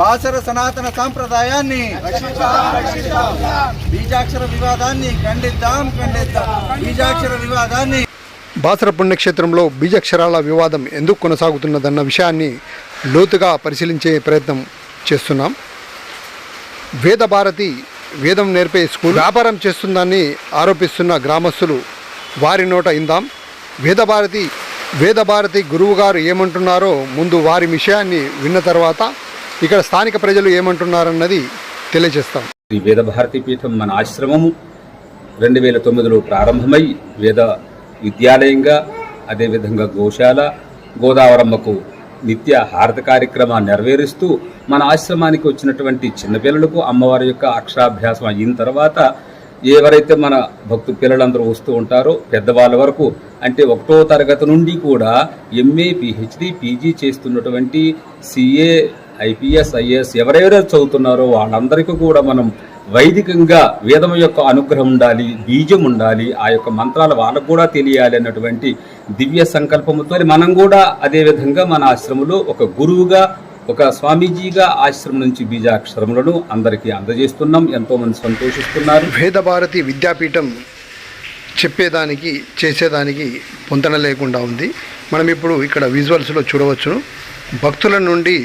బాసర సనాతన సాంప్రదాయాన్ని బీజాక్షర వివాదాన్ని ఖండిద్దాం ఖండిద్దాం. బీజాక్షర వివాదాన్ని బాసర పుణ్యక్షేత్రంలో బీజాక్షరాల వివాదం ఎందుకు కొనసాగుతున్నదన్న విషయాన్ని లోతుగా పరిశీలించే ప్రయత్నం చేస్తున్నాం. వేదభారతి వేదం నేర్పే స్కూల్ వ్యాపారం చేస్తుందని ఆరోపిస్తున్న గ్రామస్తులు వారి నోట ఇందాం. వేదభారతి వేదభారతి గురువుగారు ఏమంటున్నారో ముందు వారి విషయాన్ని విన్న తర్వాత ఇక్కడ స్థానిక ప్రజలు ఏమంటున్నారన్నది తెలియజేస్తాం. శ్రీ వేదభారతి పీఠం మన ఆశ్రమము రెండు వేల తొమ్మిదిలో ప్రారంభమై వేద విద్యాలయంగా అదేవిధంగా గోశాల గోదావరమ్మకు నిత్య హారత కార్యక్రమాన్ని నెరవేరుస్తూ మన ఆశ్రమానికి వచ్చినటువంటి చిన్నపిల్లలకు అమ్మవారి యొక్క అక్షరాభ్యాసం అయిన తర్వాత ఎవరైతే మన భక్తు పిల్లలందరూ వస్తూ ఉంటారో పెద్దవాళ్ళ వరకు అంటే ఒకటో తరగతి నుండి కూడా ఎంఏ పిహెచ్డి పీజీ చేస్తున్నటువంటి సిఏ ఐపీఎస్ ఐఏఎస్ ఎవరెవరైతే చదువుతున్నారో వాళ్ళందరికీ కూడా మనం వైదికంగా వేదం యొక్క అనుగ్రహం ఉండాలి బీజం ఉండాలి ఆ యొక్క మంత్రాలు వాళ్ళకు కూడా తెలియాలి అన్నటువంటి దివ్య సంకల్పంతో మనం కూడా అదేవిధంగా మన ఆశ్రమంలో ఒక గురువుగా ఒక స్వామీజీగా ఆశ్రమం నుంచి బీజాక్షరములను అందరికీ అందజేస్తున్నాం. ఎంతోమంది సంతోషిస్తున్నారు. వేదభారతి విద్యాపీఠం చెప్పేదానికి చేసేదానికి పొంతన లేకుండా ఉంది. మనం ఇప్పుడు ఇక్కడ విజువల్స్లో చూడవచ్చును. భక్తుల నుండి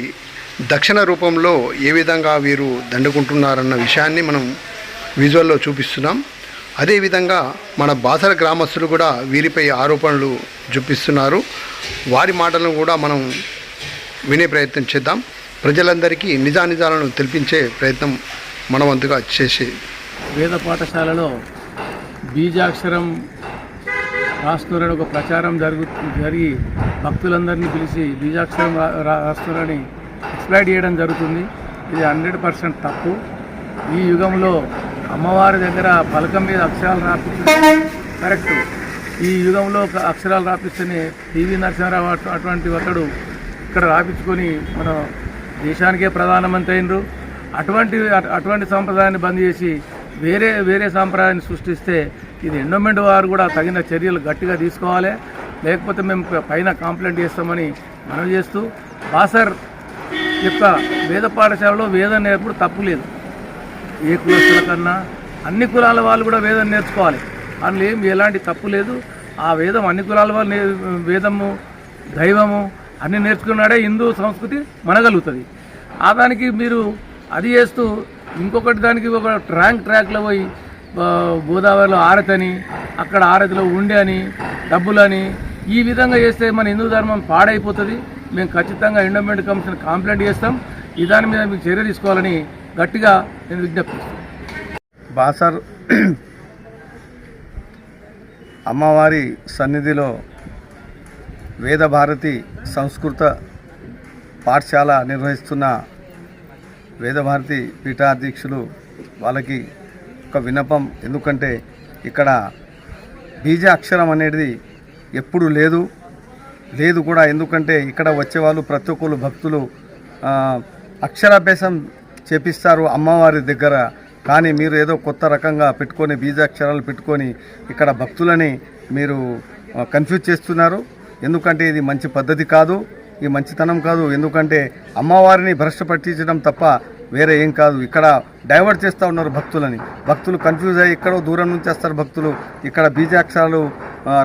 దక్షిణ రూపంలో ఏ విధంగా వీరు దండుకుంటున్నారన్న విషయాన్ని మనం విజువల్లో చూపిస్తున్నాం. అదేవిధంగా మన బాసర గ్రామస్తులు కూడా వీరిపై ఆరోపణలు చూపిస్తున్నారు వారి మాటలను కూడా మనం వినే ప్రయత్నం చేద్దాం. ప్రజలందరికీ నిజానిజాలను తెలిపించే ప్రయత్నం మనవంతుగా చేసి వేద పాఠశాలలో బీజాక్షరం రాస్తున్నారని ఒక ప్రచారం జరుగు జరిగి భక్తులందరినీ పిలిచి బీజాక్షరం రాస్తున్నారని ఎక్స్ప్లైట్ చేయడం జరుగుతుంది. ఇది హండ్రెడ్ పర్సెంట్ తప్పు. ఈ యుగంలో అమ్మవారి దగ్గర పలకం మీద అక్షరాలు రాపిస్తే కరెక్ట్. ఈ యుగంలో ఒక అక్షరాలు రాపిస్తేనే పివి నరసింహారావు అటు- అటువంటి ఒకడు ఇక్కడ రాపించుకొని మన దేశానికే ప్రధానమంత్రి అయినరు. అటువంటి అటువంటి సాంప్రదాయాన్ని బంద్ చేసి వేరే వేరే సాంప్రదాయాన్ని సృష్టిస్తే ఇది ఎండోమెంట్ వారు కూడా తగిన చర్యలు గట్టిగా తీసుకోవాలి. లేకపోతే మేము పైన కంప్లైంట్ చేస్తామని మనం చేస్తూ బాసర్ యొక్క వేద పాఠశాలలో వేదం నేర్పుడు తప్పు లేదు. ఏ కులస్తుల కన్నా అన్ని కులాల వాళ్ళు కూడా వేదం నేర్చుకోవాలి. అందులో ఏం ఎలాంటి తప్పు లేదు. ఆ వేదం అన్ని కులాల వాళ్ళు వేదము దైవము అన్నీ నేర్చుకున్నాడే హిందూ సంస్కృతి మనగలుగుతుంది. ఆ దానికి మీరు అది చేస్తూ ఇంకొకటి దానికి ఒక ట్రాంక్ ట్రాక్లో పోయి గోదావరిలో ఆరతని అక్కడ ఆరతిలో ఉండే అని డబ్బులని ఈ విధంగా చేస్తే మన హిందూ ధర్మం పాడైపోతుంది. మేము ఖచ్చితంగా ఎండోమెంట్ కమిషన్ కంప్లైంట్ చేస్తాం. ఈ దాని మీద మీకు చర్య తీసుకోవాలని గట్టిగా నేను విజ్ఞప్తిస్తాను బాసర్ అమ్మవారి సన్నిధిలో వేదభారతి సంస్కృత పాఠశాల నిర్వహిస్తున్న వేదభారతి పీఠాధ్యక్షులు వాళ్ళకి ఒక విన్నపం. ఎందుకంటే ఇక్కడ బీజ అక్షరం అనేది ఎప్పుడు లేదు. లేదు కూడా ఎందుకంటే ఇక్కడ వచ్చేవాళ్ళు ప్రతి ఒక్కరు భక్తులు. అక్షరాభ్యాసం చేపిస్తారు అమ్మవారి దగ్గర. కానీ మీరు ఏదో కొత్త రకంగా పెట్టుకొని బీజాక్షరాలు పెట్టుకొని ఇక్కడ భక్తులని మీరు కన్ఫ్యూజ్ చేస్తున్నారు. ఎందుకంటే ఇది మంచి పద్ధతి కాదు ఈ మంచితనం కాదు. ఎందుకంటే అమ్మవారిని భ్రష్ట పట్టించడం తప్ప వేరే ఏం కాదు. ఇక్కడ డైవర్ట్ చేస్తూ ఉన్నారు భక్తులని. భక్తులు కన్ఫ్యూజ్ అయ్యి ఎక్కడో దూరం నుంచి వస్తారు భక్తులు. ఇక్కడ బీజాక్షరాలు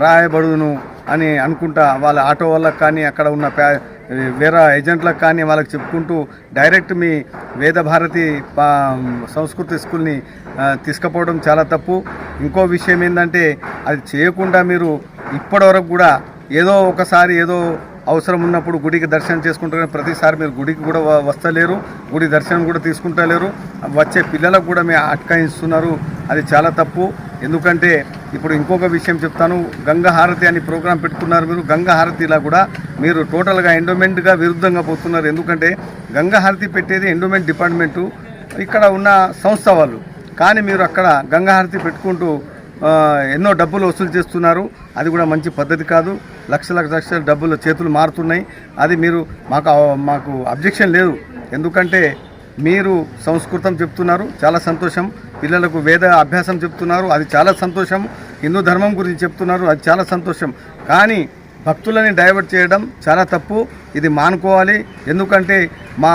రాయబడును. అని అనుకుంటా వాళ్ళ ఆటో వాళ్ళకి కానీ అక్కడ ఉన్న ప్యా వేరే ఏజెంట్లకు కానీ వాళ్ళకి చెప్పుకుంటూ డైరెక్ట్ మీ వేదభారతి సంస్కృతి స్కూల్ని తీసుకుపోవడం చాలా తప్పు. ఇంకో విషయం ఏంటంటే అది చేయకుండా మీరు ఇప్పటివరకు కూడా ఏదో ఒకసారి ఏదో అవసరం ఉన్నప్పుడు గుడికి దర్శనం చేసుకుంటారు కానీ ప్రతిసారి మీరు గుడికి కూడా వస్తలేరు. గుడి దర్శనం కూడా తీసుకుంటలేరు. వచ్చే పిల్లలకు కూడా మేము అటకాయిస్తున్నారు. అది చాలా తప్పు. ఎందుకంటే ఇప్పుడు ఇంకొక విషయం చెప్తాను. గంగా హారతి అని ప్రోగ్రాం పెట్టుకున్నారు మీరు. గంగా హారతిలా కూడా మీరు టోటల్గా ఎండోమెంట్గా విరుద్ధంగా పోతున్నారు. ఎందుకంటే గంగా హారతి పెట్టేది ఎండోమెంట్ డిపార్ట్మెంటు ఇక్కడ ఉన్న సంస్థ వాళ్ళు. కానీ మీరు అక్కడ గంగా హారతి పెట్టుకుంటూ ఎన్నో డబ్బులు వసూలు చేస్తున్నారు. అది కూడా మంచి పద్ధతి కాదు. లక్షల లక్షల డబ్బులు చేతులు మారుతున్నాయి. అది మీరు మాకు మాకు అబ్జెక్షన్ లేదు. ఎందుకంటే మీరు సంస్కృతం చెప్తున్నారు చాలా సంతోషం. పిల్లలకు వేద అభ్యాసం చెప్తున్నారు అది చాలా సంతోషం. హిందూ ధర్మం గురించి చెప్తున్నారు అది చాలా సంతోషం. కానీ భక్తులని డైవర్ట్ చేయడం చాలా తప్పు. ఇది మానుకోవాలి. ఎందుకంటే మా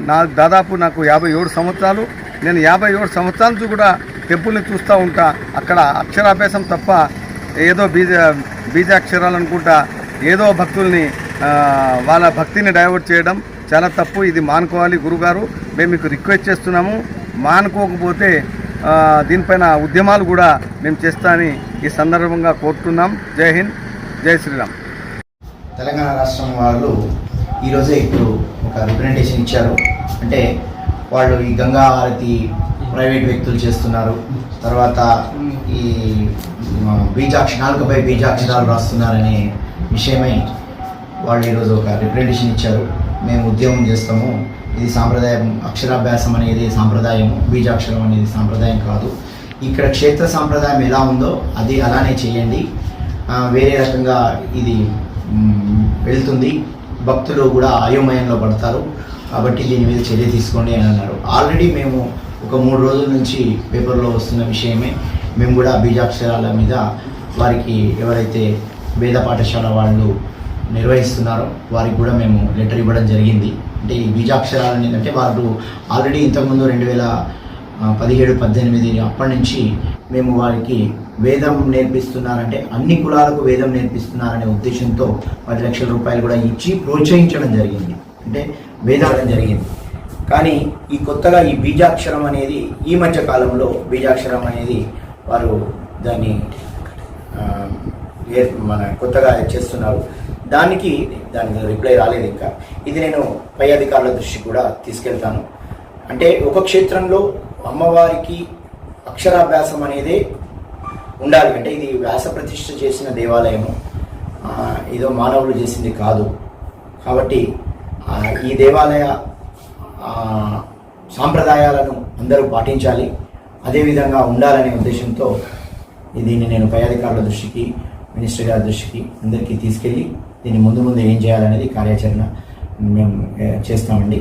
నా దాదాపు నాకు యాభై ఏడు సంవత్సరాలు. నేను యాభై ఏడు సంవత్సరాల నుంచి కూడా టెంపుల్ని చూస్తూ ఉంటా. అక్కడ అక్షరాభ్యాసం తప్ప ఏదో బీజ బీజాక్షరాలు అనుకుంటా ఏదో భక్తుల్ని వాళ్ళ భక్తిని డైవర్ట్ చేయడం. చాలా తప్పు. ఇది మానుకోవాలి గురుగారు. మేము మీకు రిక్వెస్ట్ చేస్తున్నాము. మానుకోకపోతే దీనిపైన ఉద్యమాలు కూడా మేము చేస్తామని ఈ సందర్భంగా కోరుతున్నాం. జై హింద్. జై శ్రీరామ్. తెలంగాణ రాష్ట్రం వాళ్ళు ఈరోజే ఇప్పుడు ఒక రిప్రజెంటేషన్ ఇచ్చారు. అంటే వాళ్ళు ఈ గంగా హారతి ప్రైవేట్ వ్యక్తులు చేస్తున్నారు. తర్వాత ఈ మ, బీజాక్ష నాలుకపై బీజాక్షరాలు రాస్తున్నారనే విషయమై వాళ్ళు ఈరోజు ఒక రిప్రజెంటేషన్ ఇచ్చారు. మేము ఉద్యమం చేస్తాము. ఇది సాంప్రదాయం అక్షరాభ్యాసం అనేది సాంప్రదాయము బీజాక్షరం అనేది సాంప్రదాయం కాదు. ఇక్కడ క్షేత్ర సాంప్రదాయం ఎలా ఉందో అది అలానే చేయండి. వేరే రకంగా ఇది వెళ్తుంది. భక్తులు కూడా అయోమయంలో పడతారు. కాబట్టి దీని మీద చర్య తీసుకోండి అని అన్నారు. ఆల్రెడీ మేము ఒక మూడు రోజుల నుంచి పేపర్లో వస్తున్న విషయమే. మేము కూడా బీజాక్షరాల మీద వారికి ఎవరైతే వేద పాఠశాల వాళ్ళు నిర్వహిస్తున్నారో. వారికి కూడా మేము లెటర్ ఇవ్వడం జరిగింది. అంటే ఈ బీజాక్షరాలు ఏంటంటే వారు ఆల్రెడీ ఇంతకుముందు రెండు వేల పదిహేడు పద్దెనిమిది అప్పటి నుంచి మేము వారికి వేదం నేర్పిస్తున్నారంటే అన్ని కులాలకు వేదం నేర్పిస్తున్నారనే ఉద్దేశంతో పది లక్షల రూపాయలు కూడా ఇచ్చి ప్రోత్సహించడం జరిగింది. అంటే వేదం జరిగింది. కానీ ఈ కొత్తగా ఈ బీజాక్షరం అనేది ఈ మధ్య కాలంలో బీజాక్షరం అనేది వారు దాన్ని మన కొత్తగా చేస్తున్నారు. దానికి దానికి రిప్లై రాలేదు ఇంకా. ఇది నేను పై అధికారుల దృష్టికి కూడా తీసుకెళ్తాను. అంటే ఒక క్షేత్రంలో అమ్మవారికి అక్షరాభ్యాసం అనేది ఉండాలి. అంటే ఇది వ్యాస ప్రతిష్ఠ చేసిన దేవాలయము. ఏదో మానవులు చేసింది కాదు. కాబట్టి ఈ దేవాలయ సాంప్రదాయాలను అందరూ పాటించాలి. అదేవిధంగా ఉండాలనే ఉద్దేశంతో దీన్ని నేను పై అధికారుల దృష్టికి మినిస్టర్ గారి దృష్టికి అందరికీ తీసుకెళ్ళి దీన్ని ముందు ముందు ఏం చేయాలనేది కార్యాచరణ మేము చేస్తామండి.